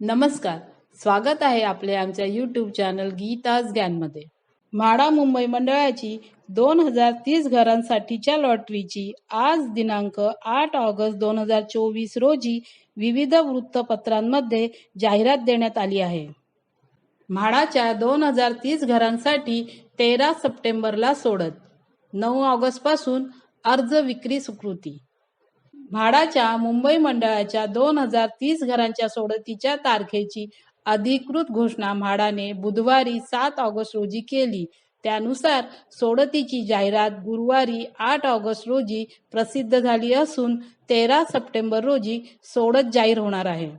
नमस्कार. स्वागत आहे आपले आमच्या यूट्यूब चॅनल गीताज ज्ञानमध्ये. म्हाडा मुंबई मंडळाची दोन हजार तीस घरांसाठीच्या लॉटरीची आज दिनांक आठ ऑगस्ट दोन हजार चोवीस रोजी विविध वृत्तपत्रांमध्ये जाहिरात देण्यात आली आहे. म्हाडाच्या दोन हजार तीस घरांसाठी तेरा सप्टेंबरला सोडत नऊ ऑगस्टपासून अर्ज विक्री स्वीकृती म्हाडाच्या मुंबई मंडळाच्या दोन हजार तीस घरांच्या सोडतीच्या तारखेची अधिकृत घोषणा म्हाडाने बुधवारी सात ऑगस्ट रोजी केली. त्यानुसार सोडतीची जाहिरात गुरुवारी आठ ऑगस्ट रोजी प्रसिद्ध झाली असून तेरा सप्टेंबर रोजी सोडत जाहीर होणार आहे.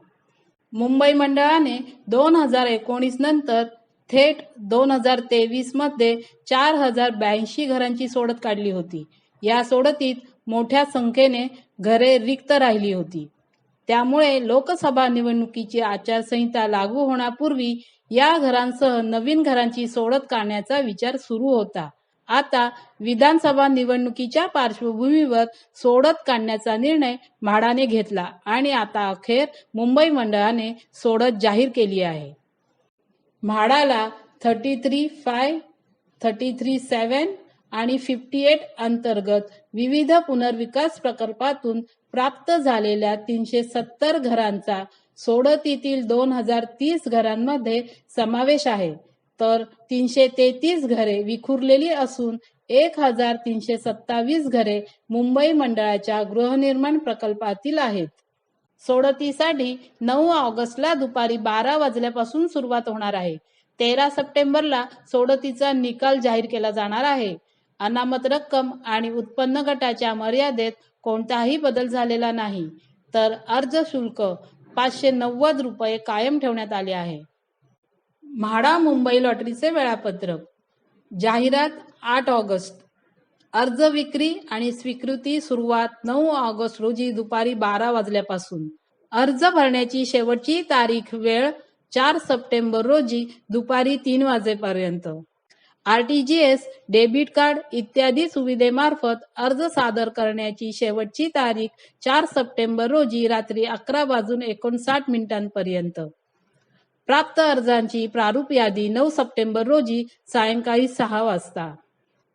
मुंबई मंडळाने दोन हजार एकोणीस नंतर थेट दोन हजार तेवीसमध्ये चार हजार ब्याऐंशी घरांची सोडत काढली होती. या सोडतीत मोठ्या संख्येने घरे रिक्त राहिली होती. त्यामुळे लोकसभा निवडणुकीची आचारसंहिता लागू होण्यापूर्वी या घरांसह नवीन घरांची सोडत काढण्याचा विचार सुरू होता. आता विधानसभा निवडणुकीच्या पार्श्वभूमीवर सोडत काढण्याचा निर्णय म्हाडाने घेतला आणि आता अखेर मुंबई मंडळाने सोडत जाहीर केली आहे. म्हाडाला thirty three five thirty three seven आणि फिफ्टी एट अंतर्गत विविध पुनर्विकास प्रकल्पातून प्राप्त झालेल्या तीनशे सत्तर घरांचा सोडतीतील दोन हजार तीस घरांमध्ये समावेश आहे. तर तीनशे तेहतीस घरे विखुरलेली असून एक हजार तीनशे सत्तावीस घरे मुंबई मंडळाच्या गृहनिर्माण प्रकल्पातील आहेत. सोडतीसाठी नऊ ऑगस्टला दुपारी बारा वाजल्यापासून सुरुवात होणार आहे. तेरा सप्टेंबरला सोडतीचा निकाल जाहीर केला जाणार आहे. अनामत रक्कम आणि उत्पन्न गटाच्या मर्यादेत कोणताही बदल झालेला नाही तर अर्ज शुल्क पाचशे नव्वद रुपये कायम ठेवण्यात आले आहे. म्हाडा मुंबई लॉटरीचे वेळापत्रक. जाहिरात आठ ऑगस्ट. अर्ज विक्री आणि स्वीकृती सुरुवात नऊ ऑगस्ट रोजी दुपारी बारा वाजल्यापासून. अर्ज भरण्याची शेवटची तारीख वेळ चार सप्टेंबर रोजी दुपारी तीन वाजेपर्यंत. आरटीजीएस डेबिट कार्ड इत्यादी सुविधेमार्फत अर्ज सादर करण्याची शेवटची तारीख चार सप्टेंबर रोजी रात्री अकरा वाजून एकोणसाठ मिनिटांपर्यंत. प्राप्त अर्जांची प्रारूप यादी नऊ सप्टेंबर रोजी सायंकाळी सहा वाजता.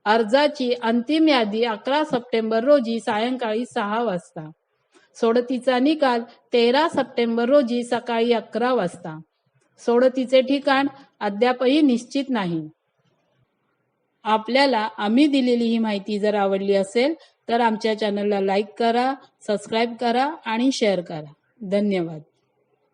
अर्जाची अंतिम यादी अकरा सप्टेंबर रोजी सायंकाळी सहा वाजता. सोडतीचा निकाल तेरा सप्टेंबर रोजी सकाळी अकरा वाजता. सोडतीचे ठिकाण अद्यापही निश्चित नाही. आपल्याला आम्ही दिलेली ही माहिती जर आवडली असेल तर आमच्या चॅनलला लाईक करा सबस्क्राईब करा आणि शेअर करा. धन्यवाद.